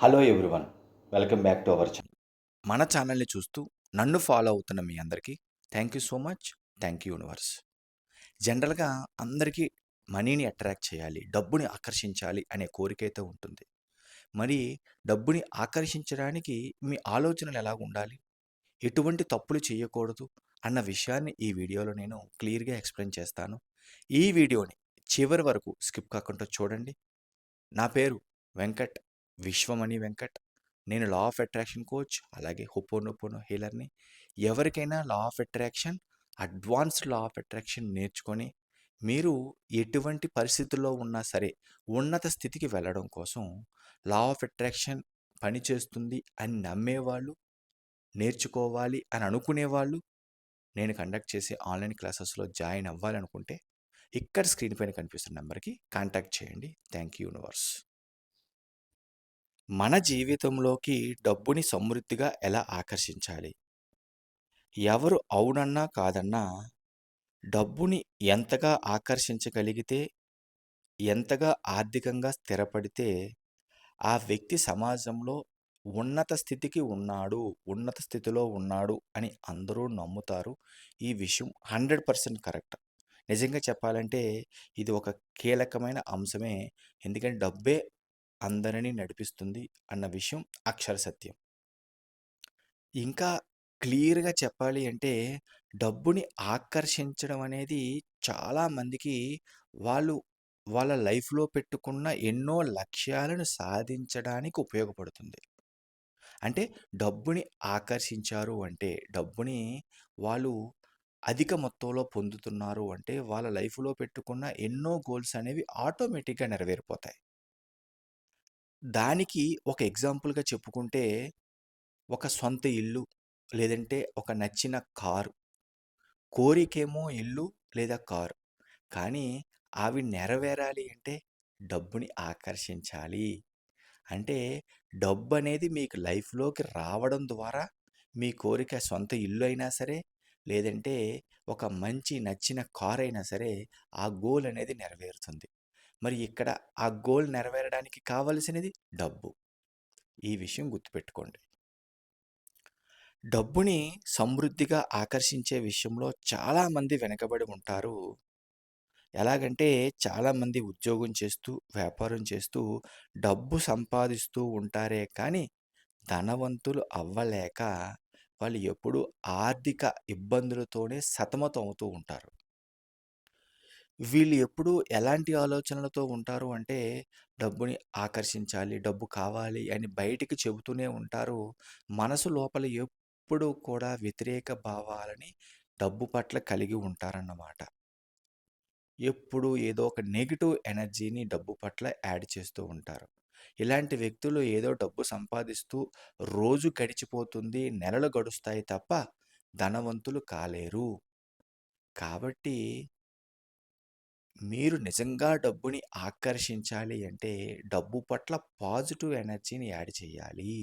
Hello everyone welcome back to our channel మన ఛానల్ని చూస్తూ నన్ను ఫాలో అవుతున్న మీ అందరికీ thank you so much thank you universe జనరల్గా అందరికీ మనీని అట్రాక్ట్ చేయాలి డబ్బుని ఆకర్షించాలి అనే కోరిక అయితే ఉంటుంది. మరి డబ్బుని ఆకర్షించడానికి మీ ఆలోచనలు ఎలా ఉండాలి? ఎటువంటి తప్పులు చేయకూడదు అన్న విషయాన్ని ఈ వీడియోలో నేను క్లియర్గా ఎక్స్ప్లెయిన్ చేస్తాను. ఈ వీడియోని చివరి వరకు స్కిప్ కాకుండా చూడండి. నా పేరు వెంకట్. విశ్వమణి వెంకట్. నేను లా ఆఫ్ అట్రాక్షన్ కోచ్ అలాగే హుపోనోపోనో హీలర్ని. ఎవరికైనా law of attraction advanced law of attraction నేర్చుకొని మీరు ఎటువంటి పరిస్థితుల్లో ఉన్నా సరే ఉన్నత స్థితికి వెళ్ళడం కోసం లా ఆఫ్ అట్రాక్షన్ పనిచేస్తుంది అని నమ్మేవాళ్ళు నేర్చుకోవాలి అని అనుకునేవాళ్ళు నేను కండక్ట్ చేసే ఆన్లైన్ క్లాసెస్లో జాయిన్ అవ్వాలనుకుంటే ఇక్కడ స్క్రీన్ పైన కనిపిస్తున్న నెంబర్కి కాంటాక్ట్ చేయండి. Thank you universe. మన జీవితంలోకి డబ్బుని సమృద్ధిగా ఎలా ఆకర్షించాలి? ఎవరు అవునన్నా కాదన్నా డబ్బుని ఎంతగా ఆకర్షించగలిగితే ఎంతగా ఆర్థికంగా స్థిరపడితే ఆ వ్యక్తి సమాజంలో ఉన్నత స్థితికి ఉన్నాడు ఉన్నత స్థితిలో ఉన్నాడు అని అందరూ నమ్ముతారు. ఈ విషయం హండ్రెడ్ పర్సెంట్ కరెక్ట్. నిజంగా చెప్పాలంటే ఇది ఒక కీలకమైన అంశమే. ఎందుకంటే డబ్బే అందరినీ నడిపిస్తుంది అన్న విషయం అక్షర సత్యం. ఇంకా క్లియర్గా చెప్పాలి అంటే డబ్బుని ఆకర్షించడం అనేది చాలామందికి వాళ్ళు వాళ్ళ లైఫ్లో పెట్టుకున్న ఎన్నో లక్ష్యాలను సాధించడానికి ఉపయోగపడుతుంది. అంటే డబ్బుని ఆకర్షించారు అంటే డబ్బుని వాళ్ళు అధిక మొత్తంలో పొందుతున్నారు అంటే వాళ్ళ లైఫ్లో పెట్టుకున్న ఎన్నో గోల్స్ అనేవి ఆటోమేటిక్గా నెరవేరిపోతాయి. దానికి ఒక ఎగ్జాంపుల్‌గా చెప్పుకుంటే, ఒక సొంత ఇల్లు, లేదంటే ఒక నచ్చిన కారు. కోరికేమో ఇల్లు లేదా కారు. కానీ అవి నెరవేరాలి అంటే డబ్బుని ఆకర్షించాలి. అంటే డబ్బనేది మీకు లైఫ్‌లోకి రావడం ద్వారా మీ కోరిక సొంత ఇల్లు అయినా సరే, లేదంటే ఒక మంచి నచ్చిన కారైనా సరే, ఆ గోల్ అనేది నెరవేరుతుంది. మరి ఇక్కడ ఆ గోల్ నెరవేరడానికి కావలసినది డబ్బు. ఈ విషయం గుర్తుపెట్టుకోండి. డబ్బుని సమృద్ధిగా ఆకర్షించే విషయంలో చాలామంది వెనకబడి ఉంటారు. ఎలాగంటే చాలామంది ఉద్యోగం చేస్తూ, వ్యాపారం చేస్తూ, డబ్బు సంపాదిస్తూ ఉంటారే కానీ, ధనవంతులు అవ్వలేక వాళ్ళు ఎప్పుడూ ఆర్థిక ఇబ్బందులతోనే సతమతం అవుతూ ఉంటారు. వీళ్ళు ఎప్పుడు ఎలాంటి ఆలోచనలతో ఉంటారు అంటే, డబ్బుని ఆకర్షించాలి, డబ్బు కావాలి అని బయటికి చెబుతూనే ఉంటారు. మనసు లోపల ఎప్పుడూ కూడా వ్యతిరేక భావాలని డబ్బు పట్ల కలిగి ఉంటారన్నమాట. ఎప్పుడు ఏదో ఒక నెగెటివ్ ఎనర్జీని డబ్బు పట్ల యాడ్ చేస్తూ ఉంటారు. ఇలాంటి వ్యక్తులు ఏదో డబ్బు సంపాదిస్తూ రోజు గడిచిపోతుంది, నెలలు గడుస్తాయి తప్ప ధనవంతులు కాలేరు. కాబట్టి మీరు నిజంగా డబ్బుని ఆకర్షించాలి అంటే డబ్బు పట్ల పాజిటివ్ ఎనర్జీని యాడ్ చేయాలి.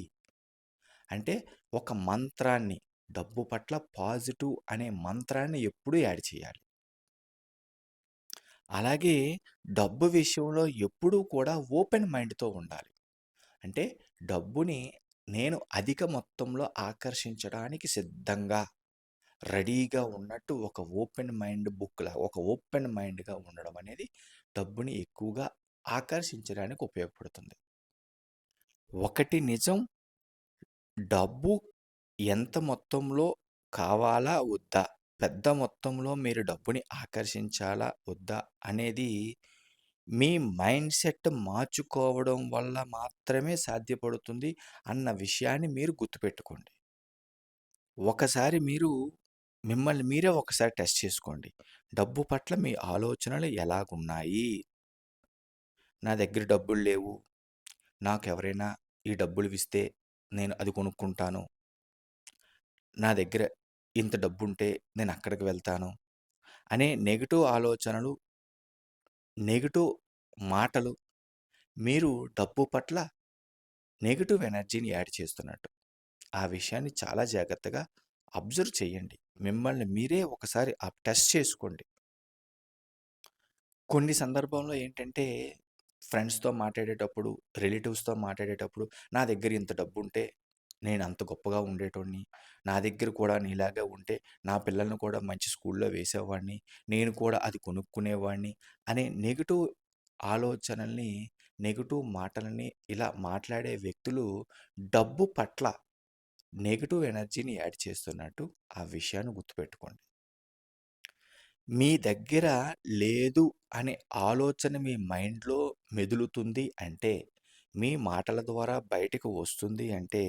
అంటే ఒక మంత్రాన్ని డబ్బు పట్ల పాజిటివ్ అనే మంత్రాన్ని ఎప్పుడూ యాడ్ చేయాలి. అలాగే డబ్బు విషయంలో ఎప్పుడూ కూడా ఓపెన్ మైండ్‌తో ఉండాలి. అంటే డబ్బుని నేను అధిక మొత్తంలో ఆకర్షించడానికి సిద్ధంగా రెడీగా ఉన్నట్టు ఒక ఓపెన్ మైండ్ బుక్‌లా ఒక ఓపెన్ మైండ్‌గా ఉండడం అనేది డబ్బుని ఎక్కువగా ఆకర్షించడానికి ఉపయోగపడుతుంది. ఒకటి నిజం డబ్బు ఎంత మొత్తంలో కావాలా? వద్దా? పెద్ద మొత్తంలో మీరు డబ్బుని ఆకర్షించాలా? వద్దా? అనేది మీ మైండ్ సెట్ మార్చుకోవడం వల్ల మాత్రమే సాధ్యపడుతుంది అన్న విషయాన్ని మీరు గుర్తుపెట్టుకోండి. ఒకసారి మీరు మిమ్మల్ని మీరే ఒకసారి టెస్ట్ చేసుకోండి. డబ్బు పట్ల మీ ఆలోచనలు ఎలాగున్నాయి? నా దగ్గర డబ్బులు లేవు. నాకెవరైనా ఈ డబ్బులు ఇస్తే నేను అది కొనుక్కుంటాను. నా దగ్గర ఇంత డబ్బు ఉంటే నేను అక్కడికి వెళ్తాను. అనే నెగిటివ్ ఆలోచనలు, నెగిటివ్ మాటలు మీరు డబ్బు పట్ల నెగిటివ్ ఎనర్జీని యాడ్ చేస్తున్నట్టు. ఆ విషయాన్ని చాలా జాగ్రత్తగా అబ్జర్వ్ చేయండి. మిమ్మల్ని మీరే ఒకసారి ఆ టెస్ట్ చేసుకోండి. కొన్ని సందర్భంలో ఏంటంటే ఫ్రెండ్స్‌తో మాట్లాడేటప్పుడు, రిలేటివ్స్‌తో మాట్లాడేటప్పుడు నా దగ్గర ఇంత డబ్బు ఉంటే నేను అంత గొప్పగా ఉండేటోడిని. నా దగ్గర కూడా నీలాగా ఉంటే నా పిల్లల్ని కూడా మంచి స్కూల్‌లో వేసేవాడిని. నేను కూడా అది కొనుక్కునేవాడిని అనే నెగిటివ్ ఆలోచనల్ని, నెగిటివ్ మాటలని ఇలా మాట్లాడే వ్యక్తులు డబ్బు పట్ల నెగిటివ్ ఎనర్జీని యాడ్ చేస్తున్నట్టు ఆ విషయాన్ని గుర్తుపెట్టుకోండి. మీ దగ్గర లేదు అనే ఆలోచన మీ మైండ్‌లో మెదులుతుంది అంటే, మీ మాటల ద్వారా బయటకు వస్తుంది అంటే,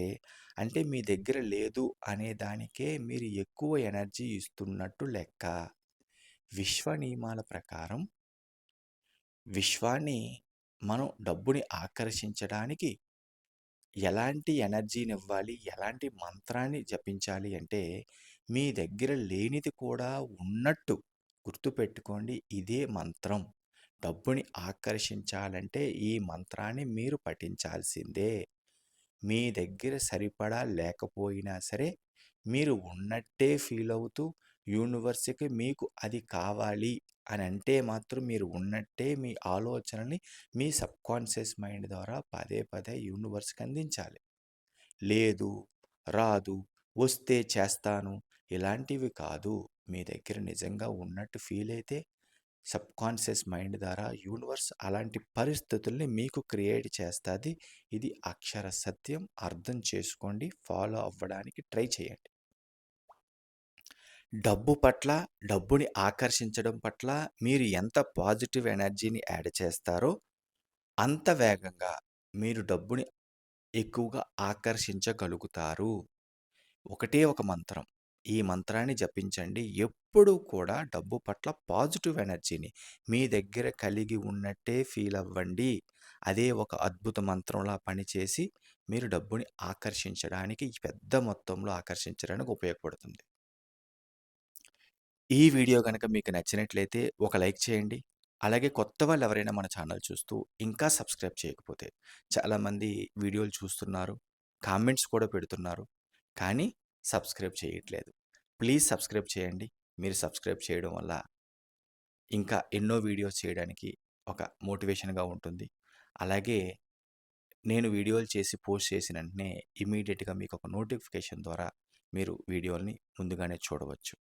అంటే మీ దగ్గర లేదు అనే దానికే మీరు ఎక్కువ ఎనర్జీ ఇస్తున్నట్టు లెక్క. విశ్వ నియమాల ప్రకారం విశ్వాన్ని మనం డబ్బుని ఆకర్షించడానికి ఎలాంటి ఎనర్జీనివ్వాలి, ఎలాంటి మంత్రాన్ని జపించాలి అంటే, మీ దగ్గర లేనిది కూడా ఉన్నట్టు గుర్తుపెట్టుకోండి. ఇదే మంత్రం. డబ్బుని ఆకర్షించాలంటే ఈ మంత్రాన్ని మీరు పఠించాల్సిందే. మీ దగ్గర సరిపడా లేకపోయినా సరే, మీరు ఉన్నట్టే ఫీలవుతూ యూనివర్స్‌కి మీకు అది కావాలి అని అంటే మాత్రం మీరు ఉన్నట్టే మీ ఆలోచనని మీ సబ్‌కాన్షియస్ మైండ్ ద్వారా పదే పదే యూనివర్స్‌కి అందించాలి. లేదు, రాదు, వస్తే చేస్తాను ఇలాంటివి కాదు. మీ దగ్గర నిజంగా ఉన్నట్టు ఫీల్ అయితే సబ్‌కాన్షియస్ మైండ్ ద్వారా యూనివర్స్ అలాంటి పరిస్థితుల్ని మీకు క్రియేట్ చేస్తుంది ఇది అక్షర సత్యం. అర్థం చేసుకోండి. ఫాలో అవ్వడానికి ట్రై చేయండి. డబ్బు పట్ల, డబ్బుని ఆకర్షించడం పట్ల మీరు ఎంత పాజిటివ్ ఎనర్జీని యాడ్ చేస్తారో, అంత వేగంగా మీరు డబ్బుని ఎక్కువగా ఆకర్షించగలుగుతారు. ఒకటే ఒక మంత్రం. ఈ మంత్రాన్ని జపించండి. ఎప్పుడూ కూడా డబ్బు పట్ల పాజిటివ్ ఎనర్జీని మీ దగ్గర కలిగి ఉన్నట్టే ఫీలవ్వండి. అదే ఒక అద్భుత మంత్రంలా పనిచేసి మీరు డబ్బుని ఆకర్షించడానికి పెద్ద మొత్తంలో ఆకర్షించడానికి ఉపయోగపడుతుంది. ఈ వీడియో గనక మీకు నచ్చినట్లయితే ఒక లైక్ చేయండి. అలాగే కొత్త వాళ్ళు ఎవరైనా మన ఛానల్ చూస్తూ ఇంకా సబ్స్క్రైబ్ చేయకపోతే చాలామంది వీడియోలు చూస్తున్నారు. కామెంట్స్ కూడా పెడుతున్నారు. కానీ సబ్స్క్రైబ్ చేయట్లేదు. ప్లీజ్ సబ్స్క్రైబ్ చేయండి. మీరు సబ్స్క్రైబ్ చేయడం వల్ల ఇంకా ఎన్నో వీడియోస్ చేయడానికి ఒక మోటివేషన్‌గా ఉంటుంది. అలాగే నేను వీడియోలు చేసి పోస్ట్ చేసిన వెంటనే ఇమ్మీడియేట్‌గా మీకు ఒక నోటిఫికేషన్ ద్వారా మీరు వీడియోల్ని ముందుగానే చూడవచ్చు.